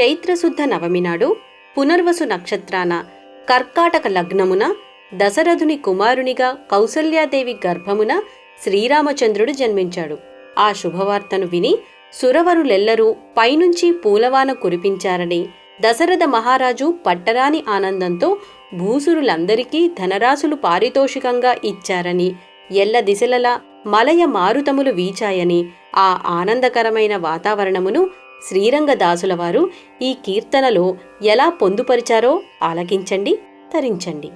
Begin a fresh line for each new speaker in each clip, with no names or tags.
చైత్రశుద్ధ నవమి నాడు పునర్వసు నక్షత్రాన కర్కాటక లగ్నమున దశరథుని కుమారునిగా కౌసల్యాదేవి గర్భమున శ్రీరామచంద్రుడు జన్మించాడు. ఆ శుభవార్తను విని సురవరులెల్లరూ పైనుంచి పూలవాన కురిపించారని దశరథ మహారాజు పట్టరాని ఆనందంతో భూసురులందరికీ ధనరాశులు పారితోషికంగా ఇచ్చారని ఎల్ల దిశలలా మలయ మారుతములు వీచాయని ఆ ఆనందకరమైన వాతావరణమును శ్రీరంగదాసుల వారు ఈ కీర్తనలో ఎలా పొందుపరిచారో ఆలకించండి తరించండి.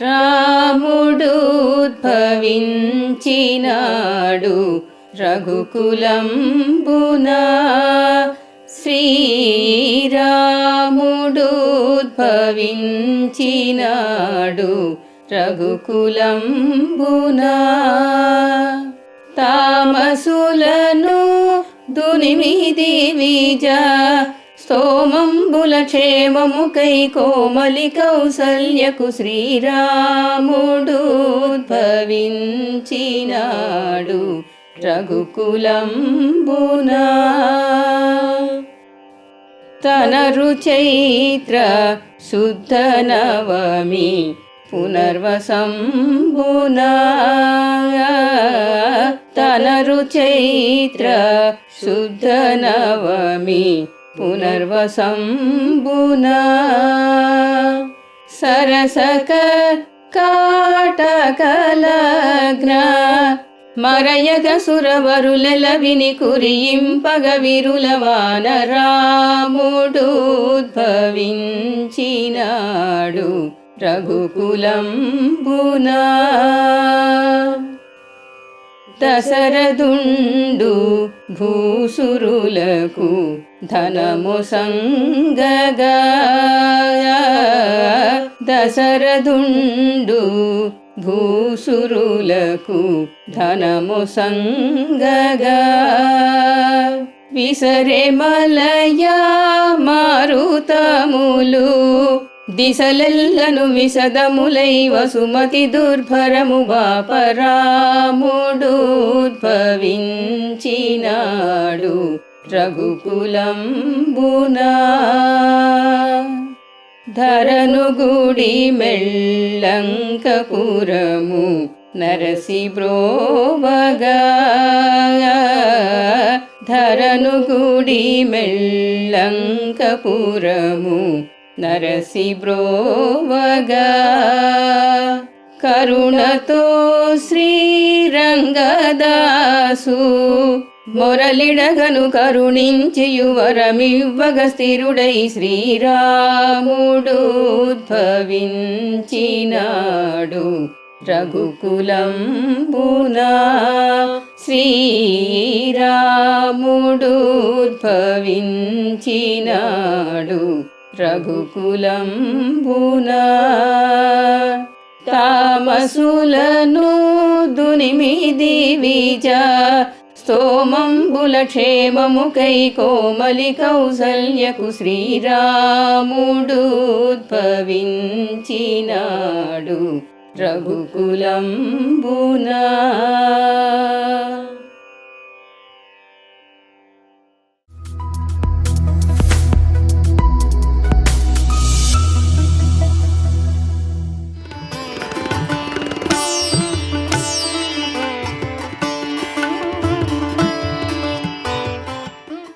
రాముడుద్భవించినాడు రఘుకులంబునా. రఘుకులం రఘుకులంబునా. తామసులను దునిమిది విజ స్తోమంబుల క్షేమముకై కోమలి కౌసల్యకు శ్రీరాముడు ఉద్భవించినాడు రఘుకులంబునా తనరు చైత్ర శుద్ధ నవమి పునర్వసంబునా తనరు చైత్ర శుద్ధ నవమి పునర్వసంబునా. సరసక కాటకలగ్న మరయగ సురవరులెల విని కురియింపగ విరుల వానరాముడు ఉద్భవించినాడు. రఘుకులంబునా దశరథుండు భూసురులకు ధనము సంగగా. దశరథుండు భూసురులకు ధనము సంగగా. విసరే మలయా మారుతములు దిశలెల్లను విశదములై వసుమతి దుర్భరము వాపరాముడుద్భవించినాడు రఘుకులం రఘుకులంబునా. ధరను గుడి మెళ్ళంకపురము నరసి బ్రోవగా ధరను గుడి మెళ్ళంకపురము నరసి బ్రోవగా కరుణతో శ్రీరంగదాసు మొరలిడగను కరుణించి యువరమివ్వగ స్థిరుడై శ్రీరాముడు ఉద్భవించినాడు. రఘుకులంబునా శ్రీరాముడు ఉద్భవించినాడు. రఘుకులంబునా తామసులను దునిమిది విజ స్తోమంబుల క్షేమముకై కోమలి కౌసల్యకు శ్రీరాముడు ఉద్భవించినాడు రఘుకులంబునా.